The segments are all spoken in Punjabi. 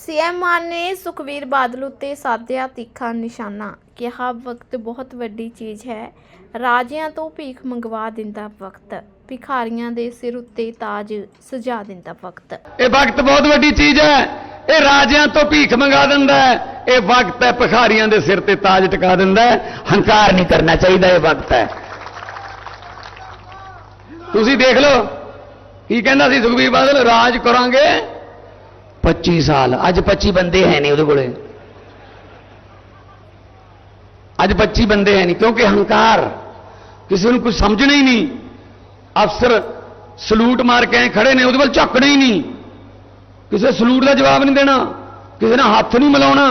ਸੀਐਮ ਮਾਨ ਨੇ ਸੁਖਵੀਰ ਬਾਦਲ ਉੱਤੇ ਸਾਧਿਆ ਤਿੱਖਾ ਨਿਸ਼ਾਨਾ। ਕਿਹਾ, ਵਕਤ ਬਹੁਤ ਵੱਡੀ ਚੀਜ਼ ਹੈ। ਰਾਜਿਆਂ ਤੋਂ ਭੀਖ ਮੰਗਵਾ ਦਿੰਦਾ ਵਕਤ। ਭਿਖਾਰੀਆਂ ਦੇ ਸਿਰ ਉੱਤੇ ਤਾਜ ਸਜਾ ਦਿੰਦਾ ਵਕਤ। ਇਹ ਵਕਤ ਬਹੁਤ ਵੱਡੀ ਚੀਜ਼ ਹੈ। ਇਹ ਰਾਜਿਆਂ ਤੋਂ ਭੀਖ ਮੰਗਾ ਦਿੰਦਾ ਹੈ। ਇਹ ਵਕਤ ਹੈ, ਭਿਖਾਰੀਆਂ ਦੇ ਸਿਰ ਤੇ ਤਾਜ ਟਿਕਾ ਦਿੰਦਾ ਹੈ। ਹੰਕਾਰ ਨਹੀਂ ਕਰਨਾ ਚਾਹੀਦਾ ਇਹ ਵਕਤ ਹੈ। ਤੁਸੀਂ ਦੇਖ ਲਓ, ਕੀ ਕਹਿੰਦਾ ਸੀ ਸੁਖਬੀਰ ਬਾਦਲ? ਰਾਜ ਕਰਾਂਗੇ 25 ਸਾਲ। ਅੱਜ 25 ਬੰਦੇ ਹੈ ਨਹੀਂ ਉਹਦੇ ਕੋਲੇ। ਅੱਜ 25 ਬੰਦੇ ਹੈ ਨਹੀਂ, ਕਿਉਂਕਿ ਹੰਕਾਰ ਕਿਸੇ ਨੂੰ ਕੁਝ ਸਮਝਣਾ ਹੀ ਨਹੀਂ। ਅਫਸਰ ਸਲੂਟ ਮਾਰ ਕੇ ਖੜੇ ਨੇ, ਉਹਦੇ ਵੱਲ ਝਾਕਣਾ ਹੀ ਨਹੀਂ। ਕਿਸੇ ਸਲੂਟ ਦਾ ਜਵਾਬ ਨਹੀਂ ਦੇਣਾ, ਕਿਸੇ ਨੇ ਹੱਥ ਨਹੀਂ ਮਿਲਾਉਣਾ।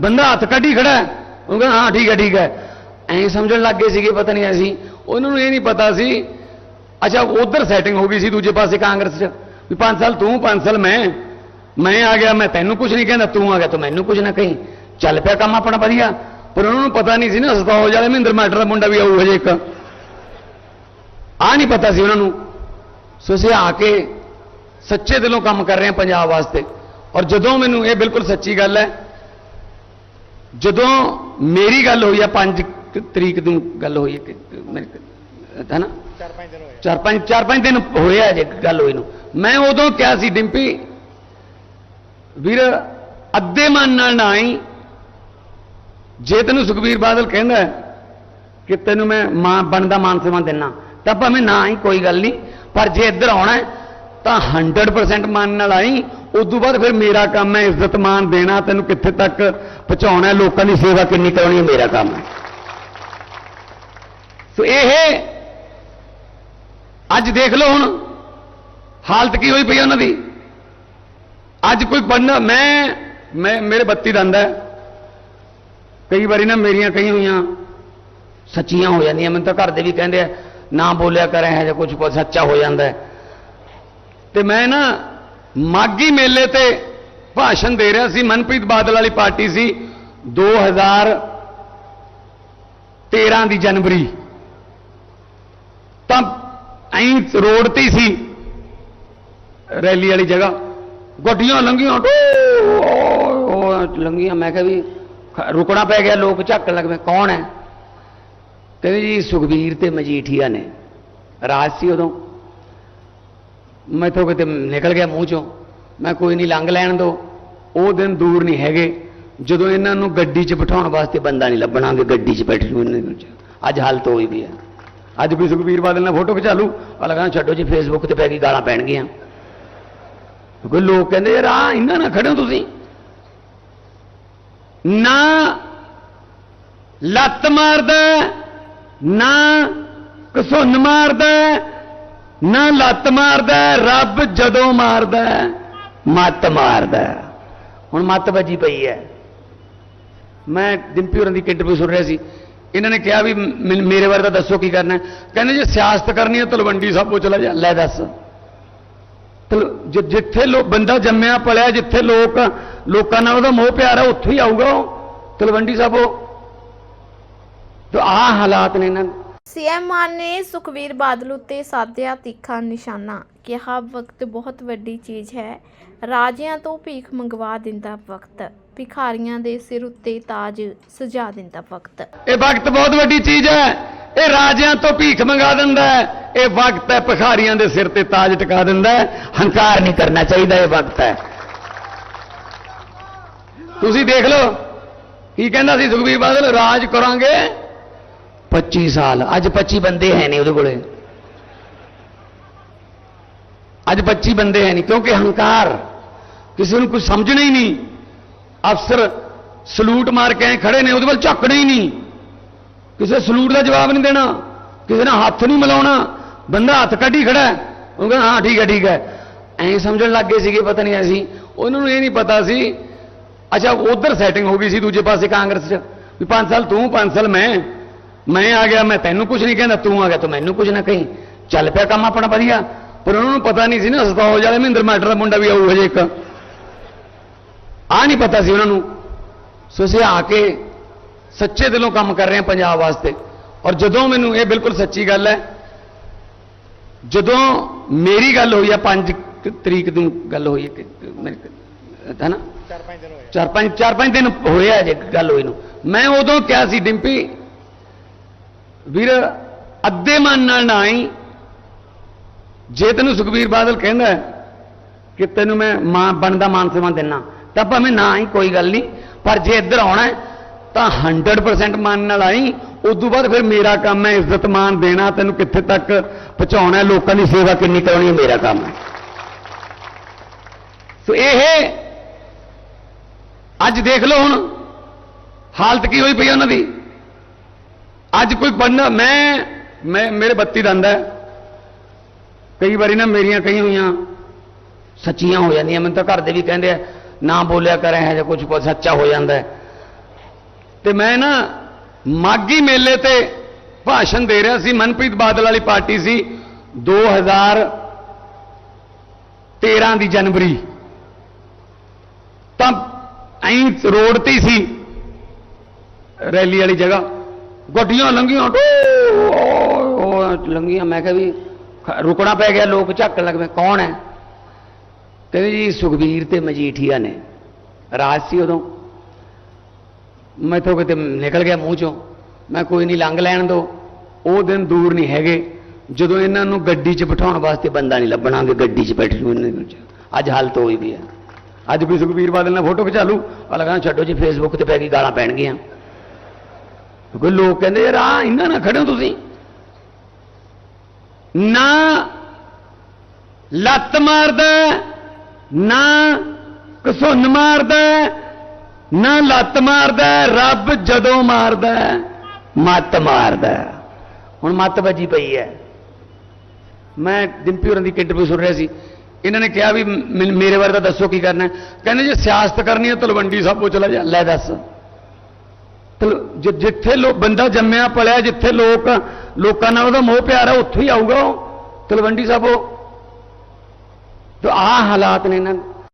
ਬੰਦਾ ਹੱਥ ਕੱਢੀ ਖੜਾ ਉਹ ਕਹਿੰਦਾ, ਹਾਂ, ਠੀਕ ਹੈ ਠੀਕ ਹੈ। ਐਂ ਸਮਝਣ ਲੱਗ ਗਏ ਸੀਗੇ ਪਤਾ ਨਹੀਂ ਐਸੀ ਉਹਨਾਂ ਨੂੰ ਇਹ ਨਹੀਂ ਪਤਾ ਸੀ, ਅੱਛਾ, ਉਧਰ ਸੈਟਿੰਗ ਹੋ ਗਈ ਸੀ ਦੂਜੇ ਪਾਸੇ ਕਾਂਗਰਸ 'ਚ, ਵੀ 5 ਸਾਲ ਤੂੰ 5 ਸਾਲ ਮੈਂ। ਮੈਂ ਆ ਗਿਆ ਮੈਂ ਤੈਨੂੰ ਕੁਝ ਨਹੀਂ ਕਹਿੰਦਾ ਤੂੰ ਆ ਗਿਆ ਤੂੰ ਮੈਨੂੰ ਕੁਝ ਨਾ ਕਹੀਂ। ਚੱਲ ਪਿਆ ਕੰਮ ਆਪਣਾ ਵਧੀਆ। ਪਰ ਉਹਨਾਂ ਨੂੰ ਪਤਾ ਨਹੀਂ ਸੀ ਨਾ ਸਤੌਜ ਵਾਲੇ ਮਹਿੰਦਰ ਮਾਟਰ ਦਾ ਮੁੰਡਾ ਵੀ ਆਊ ਹਜੇ ਇੱਕ। ਆ ਨਹੀਂ ਪਤਾ ਸੀ ਉਹਨਾਂ ਨੂੰ। ਸੋ ਅਸੀਂ ਆ ਕੇ ਸੱਚੇ ਦਿਲੋਂ ਕੰਮ ਕਰ ਰਹੇ ਹਾਂ ਪੰਜਾਬ ਵਾਸਤੇ। ਔਰ ਜਦੋਂ ਮੈਨੂੰ ਇਹ ਬਿਲਕੁਲ ਸੱਚੀ ਗੱਲ ਹੈ ਜਦੋਂ ਮੇਰੀ ਗੱਲ ਹੋਈ ਆ 5 ਤਰੀਕ ਨੂੰ ਗੱਲ ਹੋਈ ਹੈ ਨਾ? ਚਾਰ ਪੰਜ ਚਾਰ ਪੰਜ ਦਿਨ ਹੋਏ ਆ ਜੇ ਗੱਲ ਹੋਈ ਨੂੰ। ਮੈਂ ਉਦੋਂ ਕਿਹਾ ਸੀ ਡਿੰਪੀ ਵੀਰ, ਅੱਧੇ ਮਨ ਨਾਲ ਨਾ ਆਈ। ਜੇ ਤੈਨੂੰ ਸੁਖਬੀਰ ਬਾਦਲ ਕਹਿੰਦਾ ਕਿ ਤੈਨੂੰ ਮੈਂ ਮਾਂ ਬਣਦਾ ਮਾਨ ਸਨਮਾਨ ਦੇਣਾ ਤਾਂ ਭਾਵੇਂ ਨਾ ਆਈ, ਕੋਈ ਗੱਲ ਨਹੀਂ। ਪਰ ਜੇ ਇੱਧਰ ਆਉਣਾ ਤਾਂ 100% ਮਨ ਨਾਲ ਆਈ। ਉਸ ਤੋਂ ਬਾਅਦ ਫਿਰ ਮੇਰਾ ਕੰਮ ਹੈ ਇੱਜ਼ਤ ਮਾਨ ਦੇਣਾ, ਤੈਨੂੰ ਕਿੱਥੇ ਤੱਕ ਪਹੁੰਚਾਉਣਾ ਲੋਕਾਂ ਦੀ ਸੇਵਾ ਕਿੰਨੀ ਕਰਾਉਣੀ ਹੈ, ਮੇਰਾ ਕੰਮ ਹੈ। ਸੋ ਇਹ ਅੱਜ ਦੇਖ ਲਓ ਹੁਣ, ਹਾਲਤ ਕੀ ਹੋਈ ਪਈ ਉਹਨਾਂ ਦੀ? ਅੱਜ ਕੋਈ ਪੜਨਾ ਮੈਂ ਮੈਂ, ਮੇਰੇ ਬੱਤੀ ਦੰਦ ਹੈ। ਕਈ ਵਾਰੀ ਨਾ ਮੇਰੀਆਂ ਕਈ ਹੋਈਆਂ ਸੱਚੀਆਂ ਹੋ ਜਾਂਦੀਆਂ। ਮੈਨੂੰ ਤਾਂ ਘਰ ਦੇ ਵੀ ਕਹਿੰਦੇ ਆ, ਨਾ ਬੋਲਿਆ ਕਰ, ਇਹ ਜਾਂ ਕੁਝ ਸੱਚਾ ਹੋ ਜਾਂਦਾ ਹੈ। ਤੇ ਮੈਂ ਨਾ ਮਾਗੀ ਮੇਲੇ ਤੇ ਭਾਸ਼ਣ ਦੇ ਰਿਹਾ ਸੀ। ਮਨਪ੍ਰੀਤ ਬਾਦਲ ਵਾਲੀ ਪਾਰਟੀ ਸੀ 2013 ਦੀ ਜਨਵਰੀ। ਤਾਂ ਐਂ ਰੋਡ ਤੇ ਸੀ ਰੈਲੀ ਵਾਲੀ ਜਗ੍ਹਾ। ਗੱਡੀਆਂ ਲੰਘੀਆਂ ਟੋ ਲੰਘੀਆਂ। ਮੈਂ ਕਿਹਾ ਵੀ ਰੁਕਣਾ ਪੈ ਗਿਆ, ਲੋਕ ਝੱਕਣ ਲੱਗ ਪਏ, ਕੌਣ ਹੈ? ਕਹਿੰਦੇ ਜੀ, ਸੁਖਬੀਰ ਤੇ ਮਜੀਠੀਆ ਨੇ। ਰਾਜ ਸੀ ਉਦੋਂ। ਮੈਥੋਂ ਕਿਤੇ ਨਿਕਲ ਗਿਆ ਮੂੰਹ ਚੋਂ। ਮੈਂ ਕੋਈ ਨਹੀਂ ਲੰਘ ਲੈਣ ਦੋ। ਉਹ ਦਿਨ ਦੂਰ ਨਹੀਂ ਹੈਗੇ। ਜਦੋਂ ਇਹਨਾਂ ਨੂੰ ਗੱਡੀ 'ਚ ਬਿਠਾਉਣ ਵਾਸਤੇ ਬੰਦਾ ਨਹੀਂ ਲੱਭਣਾ, ਕਿ ਗੱਡੀ 'ਚ ਬੈਠੇ ਨੂੰ ਇਹਨਾਂ ਵਿੱਚ ਅੱਜ ਹਾਲਤ ਹੋਈ ਵੀ ਹੈ ਅੱਜ ਵੀ ਸੁਖਬੀਰ ਬਾਦਲ ਨਾਲ ਫੋਟੋ ਖਿਚਾ ਲੂ ਆ ਛੱਡੋ ਜੀ ਫੇਸਬੁੱਕ ਤੇ ਪੈ ਗਈ, ਗਾਲਾਂ ਪੈਣਗੀਆਂ। ਕਿਉਂਕਿ ਲੋਕ ਕਹਿੰਦੇ, ਯਾਰ ਆ ਇਹਨਾਂ ਨਾਲ ਖੜੇ ਹੋ ਤੁਸੀਂ। ਨਾ ਲੱਤ ਮਾਰਦਾ, ਨਾ ਕਸੁੰਨ ਮਾਰਦਾ, ਨਾ ਲੱਤ ਮਾਰਦਾ, ਰੱਬ ਜਦੋਂ ਮਾਰਦਾ, ਮੱਤ ਮਾਰਦਾ। ਹੁਣ ਮੱਤ ਵੱਜੀ ਪਈ ਹੈ। ਮੈਂ ਡਿੰਪੀ ਹੋਰਾਂ ਦੀ ਇੱਕ ਇੰਟਰਵਿਊ ਸੁਣ ਰਿਹਾ ਸੀ। ਇਹਨਾਂ ਨੇ ਕਿਹਾ ਵੀ ਮ- ਮੇਰੇ ਬਾਰੇ ਤਾਂ ਦੱਸੋ ਕੀ ਕਰਨਾ ਕਹਿੰਦੇ ਜੇ ਸਿਆਸਤ ਕਰਨੀ ਹੈ ਤਲਵੰਡੀ ਸਾਬੋ ਚਲਾ ਜਾ। ਲੈ ਦੱਸ। ਜਿੱਥੇ ਲੋ ਬੰਦਾ ਜੰਮਿਆ ਪਲਿਆ ਜਿੱਥੇ ਲੋਕ ਲੋਕਾਂ ਨਾਲ ਉਹਦਾ ਮੋਹ ਪਿਆਰ ਹੈ ਉੱਥੇ ਹੀ ਆਊਗਾ ਉਹ। ਤਲਵੰਡੀ ਸਾਬੋ ਤਾਂ ਆਹ ਹਾਲਾਤ ਨੇ ਇਹਨਾਂ। ਸੀਐਮ ਮਾਨ ਨੇ ਸੁਖਵੀਰ ਬਾਦਲ ਉੱਤੇ ਸਾਧਿਆ ਤਿੱਖਾ ਨਿਸ਼ਾਨਾ ਕਿਹਾ ਵਕਤ ਬਹੁਤ ਵੱਡੀ ਚੀਜ਼ ਹੈ ਰਾਜਿਆਂ ਤੋਂ ਭੀਖ ਮੰਗਵਾ ਦਿੰਦਾ ਵਕਤ ਭਿਖਾਰੀਆਂ ਦੇ ਸਿਰ ਉੱਤੇ ਤਾਜ ਸਜਾ ਦਿੰਦਾ ਵਕਤ। ਇਹ ਵਕਤ ਬਹੁਤ ਵੱਡੀ ਚੀਜ਼ ਹੈ ਇਹ ਰਾਜਿਆਂ ਤੋਂ ਭੀਖ ਮੰਗਾ ਦਿੰਦਾ ਹੈ। ਇਹ ਵਕਤ ਹੈ ਭਿਖਾਰੀਆਂ ਦੇ ਸਿਰ ਤੇ ਤਾਜ ਟਿਕਾ ਦਿੰਦਾ ਹੈ। ਹੰਕਾਰ ਨਹੀਂ ਕਰਨਾ ਚਾਹੀਦਾ ਇਹ ਵਕਤ ਹੈ। ਤੁਸੀਂ ਦੇਖ ਲਓ, ਕੀ ਕਹਿੰਦਾ ਸੀ ਸੁਖਬੀਰ ਬਾਦਲ? ਰਾਜ ਕਰਾਂਗੇ। 25 ਸਾਲ, ਅੱਜ 25 ਬੰਦੇ ਹੈ ਨਹੀਂ ਉਹਦੇ ਕੋਲੇ। ਅੱਜ 25 ਬੰਦੇ ਹੈ ਨਹੀਂ, ਕਿਉਂਕਿ ਹੰਕਾਰ ਕਿਸੇ ਨੂੰ ਕੁਝ ਸਮਝਣਾ ਹੀ ਨਹੀਂ। ਅਫਸਰ ਸਲੂਟ ਮਾਰ ਕੇ ਖੜੇ ਨੇ, ਉਹਦੇ ਵੱਲ ਝਾਕਣਾ ਹੀ ਨਹੀਂ। ਕਿਸੇ ਸਲੂਟ ਦਾ ਜਵਾਬ ਨਹੀਂ ਦੇਣਾ, ਕਿਸੇ ਨਾਲ ਹੱਥ ਨਹੀਂ ਮਿਲਾਉਣਾ। ਬੰਦਾ ਹੱਥ ਕੱਢੀ ਖੜਾ ਉਹ ਕਹਿੰਦਾ, ਹਾਂ, ਠੀਕ ਹੈ ਠੀਕ ਹੈ। ਐਂ ਸਮਝਣ ਲੱਗ ਗਏ ਸੀਗੇ ਪਤਾ ਨਹੀਂ ਅਸੀਂ। ਉਹਨਾਂ ਨੂੰ ਇਹ ਨਹੀਂ ਪਤਾ ਸੀ, ਅੱਛਾ, ਉਧਰ ਸੈਟਿੰਗ ਹੋ ਗਈ ਸੀ ਦੂਜੇ ਪਾਸੇ ਕਾਂਗਰਸ 'ਚ। ਵੀ 5 ਸਾਲ ਤੂੰ 5 ਸਾਲ ਮੈਂ। ਮੈਂ ਆ ਗਿਆ, ਮੈਂ ਤੈਨੂੰ ਕੁਝ ਨਹੀਂ ਕਹਿੰਦਾ, ਤੂੰ ਆ ਗਿਆ ਤੂੰ ਮੈਨੂੰ ਕੁਝ ਨਾ ਕਹੀਂ। ਚੱਲ ਪਿਆ ਕੰਮ ਆਪਣਾ ਵਧੀਆ। ਪਰ ਉਹਨਾਂ ਨੂੰ ਪਤਾ ਨਹੀਂ ਸੀ ਨਾ, ਸਤੌਜ ਵਾਲੇ ਮਹਿੰਦਰ ਮਾਟਰ ਦਾ ਮੁੰਡਾ ਵੀ ਆਊ ਹਜੇ ਇੱਕ। ਆ ਨਹੀਂ ਪਤਾ ਸੀ ਉਹਨਾਂ ਨੂੰ। ਸੋ ਅਸੀਂ ਆ ਕੇ ਸੱਚੇ ਦਿਲੋਂ ਕੰਮ ਕਰ ਰਹੇ ਹਾਂ ਪੰਜਾਬ ਵਾਸਤੇ। ਔਰ ਜਦੋਂ ਮੈਨੂੰ ਇਹ ਬਿਲਕੁਲ ਸੱਚੀ ਗੱਲ ਹੈ ਜਦੋਂ ਮੇਰੀ ਗੱਲ ਹੋਈ ਆ 5 ਤਰੀਕ ਨੂੰ ਗੱਲ ਹੋਈ ਹੈ ਹੈ ਨਾ? ਚਾਰ ਪੰਜ ਚਾਰ ਪੰਜ ਦਿਨ ਹੋਇਆ ਜੇ ਗੱਲ ਹੋਈ ਨੂੰ। ਮੈਂ ਉਦੋਂ ਕਿਹਾ ਸੀ ਡਿੰਪੀ ਵੀਰ ਅੱਧੇ ਮਨ ਨਾਲ ਨਾ ਆਈ। ਜੇ ਤੈਨੂੰ ਸੁਖਬੀਰ ਬਾਦਲ ਕਹਿੰਦਾ ਹੈ ਕਿ ਤੈਨੂੰ ਮੈਂ ਮਾਂ ਬਣਦਾ ਮਾਨ ਸਨਮਾਨ ਦੇਣਾ ਤਾਂ ਭਾਵੇਂ ਨਾ ਆਈ ਕੋਈ ਗੱਲ ਨਹੀਂ। ਪਰ ਜੇ ਇੱਧਰ ਆਉਣਾ ਹੈ, ਤਾਂ 100% ਮਨ ਨਾਲ ਆਈ। ਉਦੋਂ ਬਾਅਦ ਫਿਰ ਮੇਰਾ ਕੰਮ ਹੈ, ਇੱਜ਼ਤ ਮਾਨ ਦੇਣਾ, ਤੈਨੂੰ ਕਿੱਥੇ ਤੱਕ ਪਹੁੰਚਾਉਣਾ ਹੈ, ਲੋਕਾਂ ਦੀ ਸੇਵਾ ਕਿੰਨੀ ਕਰਾਉਣੀ ਹੈ, ਮੇਰਾ ਕੰਮ ਹੈ। ਸੋ ਇਹ ਅੱਜ ਦੇਖ ਲਓ ਹੁਣ, ਹਾਲਤ ਕੀ ਹੋਈ ਪਈ ਉਹਨਾਂ ਦੀ। ਅੱਜ ਕੋਈ ਪੜਨਾ ਮੈਂ ਮੈਂ, ਮੇਰੇ ਬੱਤੀ ਦੰਦ ਹੈ। ਕਈ ਵਾਰੀ ਨਾ ਮੇਰੀਆਂ ਕਈ ਹੋਈਆਂ ਸੱਚੀਆਂ ਹੋ ਜਾਂਦੀਆਂ, ਮੈਨੂੰ ਤਾਂ ਘਰ ਦੇ ਵੀ ਕਹਿੰਦੇ ਆ, ਨਾ ਬੋਲਿਆ ਕਰ, ਇਹ ਜਾਂ ਕੁਝ ਸੱਚਾ ਹੋ ਜਾਂਦਾ ਹੈ। ਤੇ ਮੈਂ ਨਾ ਮਾਗੀ ਮੇਲੇ ਤੇ ਭਾਸ਼ਣ ਦੇ ਰਿਹਾ ਸੀ। ਮਨਪ੍ਰੀਤ ਬਾਦਲ ਵਾਲੀ ਪਾਰਟੀ ਸੀ। 2013 ਦੀ ਜਨਵਰੀ। ਤਾਂ ਐਂ ਰੋਡ ਤੇ ਸੀ ਰੈਲੀ ਵਾਲੀ ਜਗ੍ਹਾ। ਗੱਡੀਆਂ ਲੰਘੀਆਂ ਟੋ ਲੰਘੀਆਂ। ਮੈਂ ਕਿਹਾ ਵੀ ਰੁਕਣਾ ਪੈ ਗਿਆ, ਲੋਕ ਝੱਕਣ ਲੱਗ ਪਏ। ਕੌਣ ਹੈ? ਕਹਿੰਦੇ ਜੀ, ਸੁਖਬੀਰ ਤੇ ਮਜੀਠੀਆ ਨੇ। ਰਾਜ ਸੀ ਉਦੋਂ। ਮੈਥੋਂ ਕਿਤੇ ਨਿਕਲ ਗਿਆ ਮੂੰਹ ਚੋਂ। ਮੈਂ ਕੋਈ ਨਹੀਂ ਲੰਘ ਲੈਣ ਦੋ। ਉਹ ਦਿਨ ਦੂਰ ਨਹੀਂ ਹੈਗੇ। ਜਦੋਂ ਇਹਨਾਂ ਨੂੰ ਗੱਡੀ 'ਚ ਬਿਠਾਉਣ ਵਾਸਤੇ ਬੰਦਾ ਨਹੀਂ ਲੱਭਣਾ, ਕਿ ਗੱਡੀ 'ਚ ਬੈਠੇ ਨੂੰ। ਇਹਨਾਂ ਵਿੱਚ ਅੱਜ ਹਾਲਤ ਹੋਈ ਵੀ ਹੈ ਅੱਜ ਵੀ ਸੁਖਬੀਰ ਬਾਦਲ ਨਾਲ ਫੋਟੋ ਖਿਚਾ ਲੂ ਆ ਛੱਡੋ ਜੀ ਫੇਸਬੁੱਕ ਤੇ ਪੈ ਗਈ ਗਾਲਾਂ ਪੈਣਗੀਆਂ। ਕੋਈ ਲੋਕ ਕਹਿੰਦੇ, ਯਾਰ ਆ ਇਹਨਾਂ ਨਾ ਖੜੇ ਹੋ ਤੁਸੀਂ। ਨਾ ਲੱਤ ਮਾਰਦਾ, ਨਾ ਕਸੁੰਨ ਮਾਰਦਾ ਨਾ ਲੱਤ ਮਾਰਦਾ, ਰੱਬ ਜਦੋਂ ਮਾਰਦਾ, ਮੱਤ ਮਾਰਦਾ। ਹੁਣ ਮੱਤ ਵੱਜੀ ਪਈ ਹੈ। ਮੈਂ ਡਿੰਪੀ ਹੋਰਾਂ ਦੀ ਇੱਕ ਇੰਟਰਵਿਊ ਸੁਣ ਰਿਹਾ ਸੀ। ਇਹਨਾਂ ਨੇ ਕਿਹਾ ਵੀ ਮ- ਮੇਰੇ ਬਾਰੇ ਤਾਂ ਦੱਸੋ ਕੀ ਕਰਨਾ ਕਹਿੰਦੇ ਜੇ ਸਿਆਸਤ ਕਰਨੀ ਹੈ, ਤਲਵੰਡੀ ਸਾਬੋ ਚਲਾ ਜਾ। ਲੈ ਦੱਸ। ਤਲ- ਜਿੱਥੇ ਲੋ, ਬੰਦਾ ਜੰਮਿਆ, ਪਲਿਆ, ਜਿੱਥੇ ਲੋਕ, ਲੋਕਾਂ ਨਾਲ ਉਹਦਾ ਮੋਹ ਪਿਆਰ ਹੈ ਉੱਥੇ ਹੀ ਆਊਗਾ ਉਹ। ਤਲਵੰਡੀ ਸਾਬੋ। ਤਾਂ ਆਹ ਹਾਲਾਤ ਨੇ ਇਹਨਾਂ ਦੇ।